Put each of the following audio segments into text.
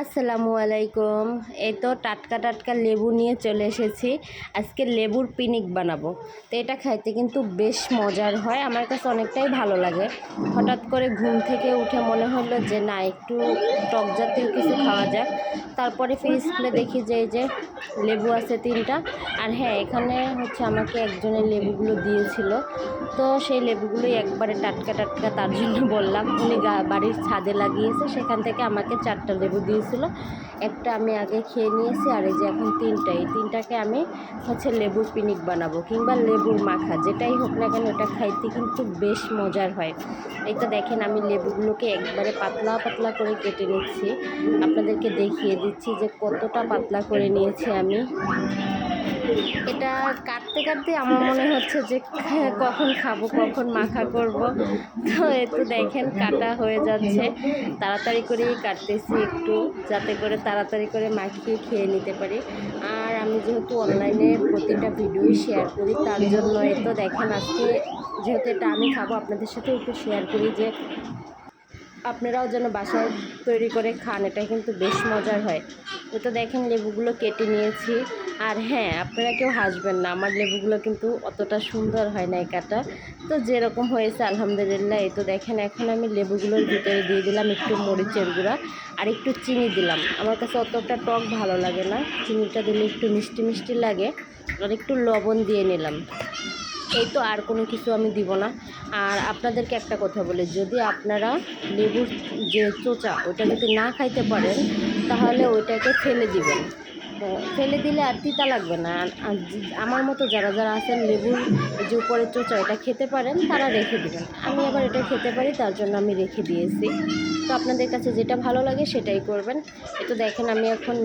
আসসালামু আলাইকুম। এই তো টাটকা টাটকা লেবু নিয়ে চলে এসেছি। আজকে লেবুর পিনিক বানাবো। তো এটা খাইতে কিন্তু বেশ মজার হয়। আমার কাছে অনেকটাই ভালো লাগে। হঠাৎ করে ঘুম থেকে উঠে মনে হলো যে, না, একটু টক জাতীয় কিছু খাওয়া যাক। তারপরে ফ্রিজ খুলে দেখি যে, এই যে লেবু আছে তিনটা। আর হ্যাঁ এখানে হচ্ছে আমাকে একজনের লেবুগুলো দিয়েছিল। তো সেই লেবুগুলোই একবারে টাটকা টাটকা তার জন্য বললাম। উনি বাড়ির ছাদে লাগিয়েছে। সেখান থেকে আমাকে চারটা লেবু দিয়েছিল একটা আমি আগে খেয়ে নিয়েছি আর এই যে এখন তিনটা। এই তিনটাকে আমি হচ্ছে লেবুর পিনিক বানাবো কিংবা লেবুর মাখা, যেটাই হোক না কেন এটা খাইতে কিন্তু বেশ মজার হয়। এই তো দেখেন আমি লেবুগুলোকে একবারে পাতলা পাতলা করে কেটে নিচ্ছি। আপনাদেরকে দেখিয়ে দিচ্ছি যে কতটা পাতলা করে নিয়েছি আমি। এটা কাটতে কাটতে আমার মনে হচ্ছে যে কখন খাব, কখন মাখা করব। তো একটু দেখেন, কাটা হয়ে যাচ্ছে। তাড়াতাড়ি করেই কাটতেছি একটু, যাতে করে তাড়াতাড়ি করে মাখিয়ে খেয়ে নিতে পারি। আর আমি যেহেতু অনলাইনে প্রতিটা ভিডিওই শেয়ার করি, তার জন্য তো দেখেন আজকে যেহেতু এটা আমি খাব, আপনাদের সাথে একটু শেয়ার করি যে আপনারাও যেন বাসায় তৈরি করে খান এটা কিন্তু বেশ মজার হয়। তো তো দেখেন লেবুগুলো কেটে নিয়েছি। আর হ্যাঁ আপনারা কেউ হাসবেন না, আমার লেবুগুলো কিন্তু অতটা সুন্দর হয় না কাটা। তো যেরকম হয়েছে, আলহামদুলিল্লাহ। এই তো দেখেন, এখন আমি লেবুগুলোর ভিতরে দিয়ে দিলাম একটু মরিচের গুঁড়া আর একটু চিনি দিলাম। আমার কাছে অতটা টক ভালো লাগে না। চিনিটা দিলে একটু মিষ্টি মিষ্টি লাগে। আর একটু লবণ দিয়ে নিলাম। এই তো আর কোনো কিছু আমি দিব না। আর আপনাদেরকে একটা কথা বলি, যদি আপনারা লেবুর যে চোচা, ওটা যদি না খাইতে পারেন, তাহলে ওইটাকে ফেলে দিবেন। ফেলে দিলে আর তিতা লাগবে না। আমার মতো যারা যারা আছেন লেবুর যে উপরে চোচা, এটা খেতে পারেন, তারা রেখে দেবেন। আমি আবার এটা খেতে পারি, তার জন্য আমি রেখে দিয়েছি। তো আপনাদের কাছে যেটা ভালো লাগে সেটাই করবেন। তো দেখেন, আমি এখন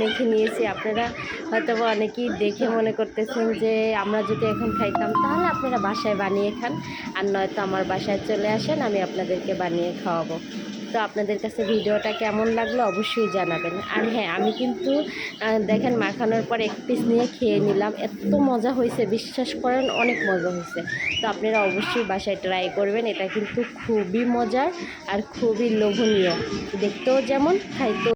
মেখে নিয়েছি। আপনারা হয়তো অনেকেই দেখে মনে করতেছেন যে, আমরা যদি এখন খাইতাম, তাহলে আপনারা বাসায় বানিয়ে খান। আর নয়তো আমার বাসায় চলে আসেন, আমি আপনাদেরকে বানিয়ে খাওয়াবো। তো আপনাদের কাছে ভিডিওটা কেমন লাগল অবশ্যই জানাবেন। আর হ্যাঁ আমি কিন্তু দেখেন মাখানোর পর এক পিস নিয়ে খেয়ে নিলাম। এত মজা হয়েছে, বিশ্বাস করেন, অনেক মজা হয়েছে। তো আপনারা অবশ্যই বাসায় ট্রাই করবেন, এটা কিন্তু খুবই মজার আর খুবই লোভনীয়। দেখতেও যেমন, খাইতেও